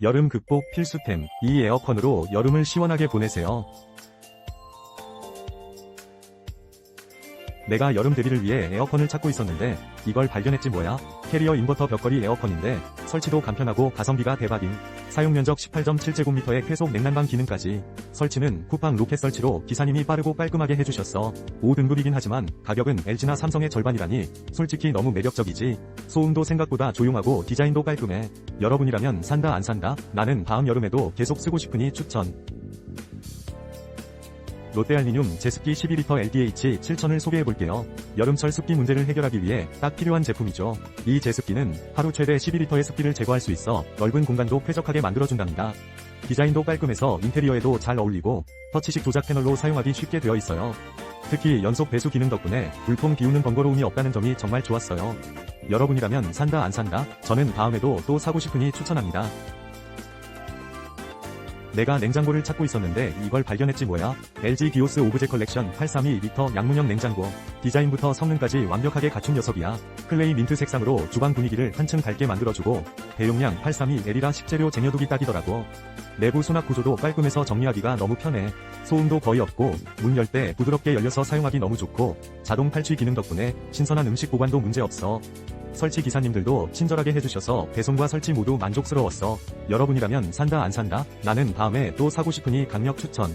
여름 극복 필수템. 이 에어컨으로 여름을 시원하게 보내세요. 내가 여름 대비를 위해 에어컨을 찾고 있었는데 이걸 발견했지 뭐야? 캐리어 인버터 벽걸이 에어컨인데 설치도 간편하고 가성비가 대박임. 사용 면적 18.7제곱미터의 쾌속 냉난방 기능까지. 설치는 쿠팡 로켓 설치로 기사님이 빠르고 깔끔하게 해주셨어. 5등급이긴 하지만 가격은 LG나 삼성의 절반이라니 솔직히 너무 매력적이지. 소음도 생각보다 조용하고 디자인도 깔끔해. 여러분이라면 산다 안 산다? 나는 다음 여름에도 계속 쓰고 싶으니 추천. 롯데알미늄 제습기 12리터 LDH 7000을 소개해볼게요. 여름철 습기 문제를 해결하기 위해 딱 필요한 제품이죠. 이 제습기는 하루 최대 12리터의 습기를 제거할 수 있어 넓은 공간도 쾌적하게 만들어준답니다. 디자인도 깔끔해서 인테리어에도 잘 어울리고 터치식 조작 패널로 사용하기 쉽게 되어 있어요. 특히 연속 배수 기능 덕분에 물통 비우는 번거로움이 없다는 점이 정말 좋았어요. 여러분이라면 산다 안 산다? 저는 다음에도 또 사고 싶으니 추천합니다. 내가 냉장고를 찾고 있었는데 이걸 발견했지 뭐야? LG 디오스 오브제 컬렉션 832리터 양문형 냉장고. 디자인부터 성능까지 완벽하게 갖춘 녀석이야. 클레이 민트 색상으로 주방 분위기를 한층 밝게 만들어주고 대용량 832L이라 식재료 쟁여두기 딱이더라고. 내부 수납 구조도 깔끔해서 정리하기가 너무 편해. 소음도 거의 없고 문 열 때 부드럽게 열려서 사용하기 너무 좋고 자동 탈취 기능 덕분에 신선한 음식 보관도 문제없어. 설치 기사님들도 친절하게 해주셔서 배송과 설치 모두 만족스러웠어. 여러분이라면 산다 안 산다? 나는 다음에 또 사고 싶으니 강력 추천.